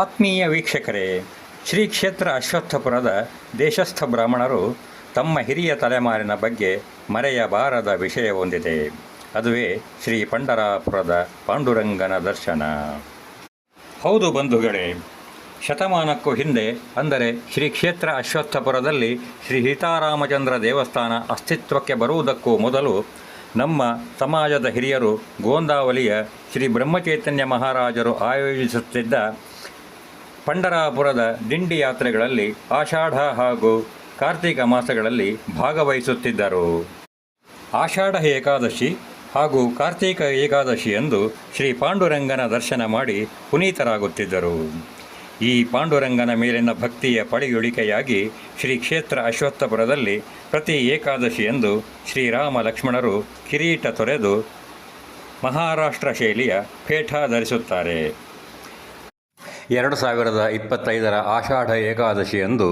ಆತ್ಮೀಯ ವೀಕ್ಷಕರೇ ಶ್ರೀ ಕ್ಷೇತ್ರ ಅಶ್ವತ್ಥಪುರದ ದೇಶಸ್ಥ ಬ್ರಾಹ್ಮಣರು ತಮ್ಮ ಹಿರಿಯ ತಲೆಮಾರಿನ ಬಗ್ಗೆ ಮರೆಯಬಾರದ ವಿಷಯವೊಂದಿದೆ ಅದುವೇ ಶ್ರೀ ಪಂಡರಾಪುರದ ಪಾಂಡುರಂಗನ ದರ್ಶನ. ಹೌದು ಬಂಧುಗಳೇ, ಶತಮಾನಕ್ಕೂ ಹಿಂದೆ, ಅಂದರೆ ಶ್ರೀ ಕ್ಷೇತ್ರ ಅಶ್ವತ್ಥಪುರದಲ್ಲಿ ಶ್ರೀ ಸೀತಾರಾಮಚಂದ್ರ ದೇವಸ್ಥಾನ ಅಸ್ತಿತ್ವಕ್ಕೆ ಬರುವುದಕ್ಕೂ ಮೊದಲು ನಮ್ಮ ಸಮಾಜದ ಹಿರಿಯರು ಗೋಂದಾವಲಿಯ ಶ್ರೀ ಬ್ರಹ್ಮಚೈತನ್ಯ ಮಹಾರಾಜರು ಆಯೋಜಿಸುತ್ತಿದ್ದ ಪಂಡರಾಪುರದ ದಿಂಡಿ ಯಾತ್ರೆಗಳಲ್ಲಿ ಆಷಾಢ ಹಾಗೂ ಕಾರ್ತಿಕ ಮಾಸಗಳಲ್ಲಿ ಭಾಗವಹಿಸುತ್ತಿದ್ದರು. ಆಷಾಢ ಏಕಾದಶಿ ಹಾಗೂ ಕಾರ್ತಿಕ ಏಕಾದಶಿ ಎಂದು ಶ್ರೀ ಪಾಂಡುರಂಗನ ದರ್ಶನ ಮಾಡಿ ಪುನೀತರಾಗುತ್ತಿದ್ದರು. ಈ ಪಾಂಡುರಂಗನ ಮೇಲಿನ ಭಕ್ತಿಯ ಪಡೆಯುಳಿಕೆಯಾಗಿ ಶ್ರೀ ಕ್ಷೇತ್ರ ಅಶ್ವತ್ಥಪುರದಲ್ಲಿ ಪ್ರತಿ ಏಕಾದಶಿ ಎಂದು ಶ್ರೀರಾಮ ಲಕ್ಷ್ಮಣರು ಕಿರೀಟ ತೊರೆದು ಮಹಾರಾಷ್ಟ್ರ ಶೈಲಿಯ ಪೇಠ ಧರಿಸುತ್ತಾರೆ. ಎರಡು ಸಾವಿರದ ಇಪ್ಪತ್ತೈದರ ಆಷಾಢ ಏಕಾದಶಿಯಂದು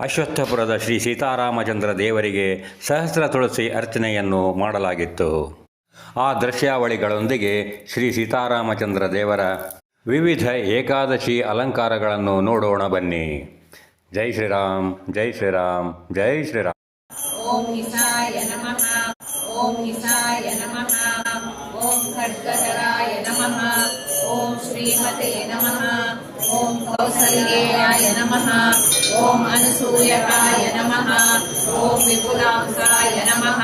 ಅಶ್ವತ್ಥಪುರದ ಶ್ರೀ ಸೀತಾರಾಮಚಂದ್ರ ದೇವರಿಗೆ ಸಹಸ್ರ ತುಳಸಿ ಅರ್ಚನೆಯನ್ನು ಮಾಡಲಾಗಿತ್ತು. ಆ ದೃಶ್ಯಾವಳಿಗಳೊಂದಿಗೆ ಶ್ರೀ ಸೀತಾರಾಮಚಂದ್ರ ದೇವರ ವಿವಿಧ ಏಕಾದಶಿ ಅಲಂಕಾರಗಳನ್ನು ನೋಡೋಣ ಬನ್ನಿ. ಜೈ ಶ್ರೀರಾಮ್ ಜೈ ಶ್ರೀರಾಮ್ ಜೈ ಶ್ರೀರಾಮ್. ಓಂ ಹಿಸಾಯ ನಮಃ, ಓಂ ಹಿಸಾಯ ನಮಃ, ಓಂ ನಮಃ. ఓం శ్రీమతే నమ. ఓం కౌసల్యేయాయ నమ. ఓం అనసూయకాయ నమ. ఓం విపులాంకాయ నమ.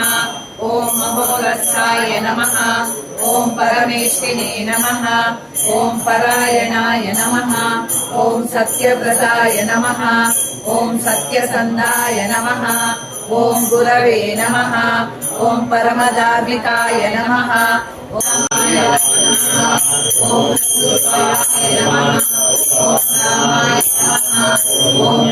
ఓం అమోఘస్థాయ నమ. ఓం పరమేష్ఠినే నమ. ఓం పరాయణాయ నమ. ఓం సత్యవ్రతాయ నమ. ఓం సత్యసంధాయ నమ. ఓం గురవే నమ. ఓం పరమధార్మికాయ నమ. ఓం రామాయ ఓం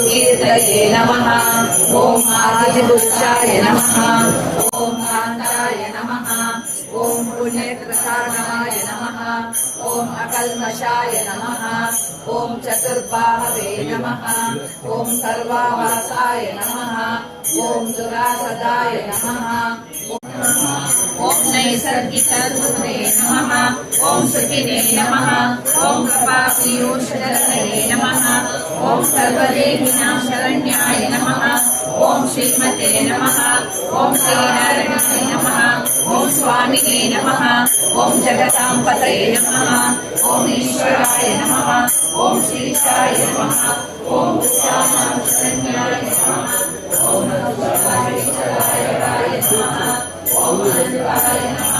ॐ सुकीर्तये नमः। ॐ आदिपुरुषाय नमः ॐ कान्ताय नमः ॐ पुण्यप्रसादाय नमः ॐ अकल्मषाय नमः ॐ चतुर्बाहवे नमः ॐ सर्वावासाय नमः ॐ दुरासदाय नमः ॐ नैसर्गिकरूपे नमः। ఓం శుతినే నమ ఓం కృపాశ్రీయోషధరణయే నమ ఓం సర్వదేహినాం శరణ్యాయ నమ ఓం శ్రీమతే నమ ఓం శ్రీనారాయణాయ నమ ఓం స్వామినే నమ ఓం జగదాంబతయే నమ ఓం ఈశ్వరాయ నమ ఓం శ్రీషాయ నమ ఓం శరణ్యాయ నమ ఓం ఓం నమ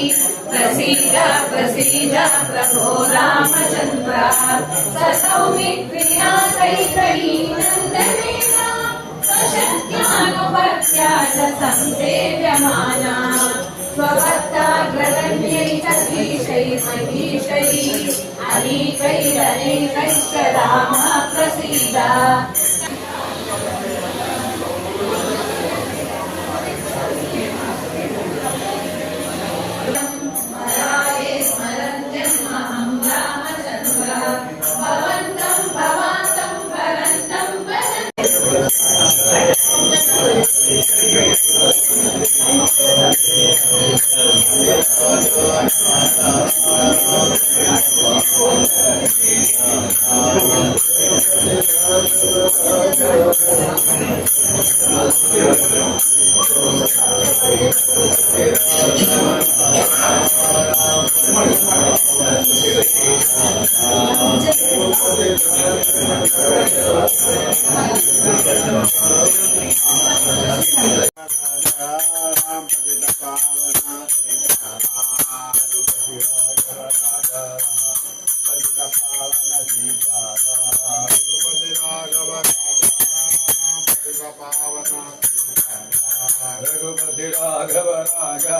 प्रसीद प्रसीद प्रभो रामचन्द्र स सौमित्रिया कैकयी नन्दनेन स्वशक्त्यानुपत्या च संसेव्यमाना स्वभक्ताग्रगण्यै प्रसीद 私たちはこの世界を見つけたのは、この世界を見つけたのは、この世界を見つけたのは、この世界を見つけたのは、この世界を見つけたのは、この世界を見つけたのは、この世界を見つけたのは、राघव राजा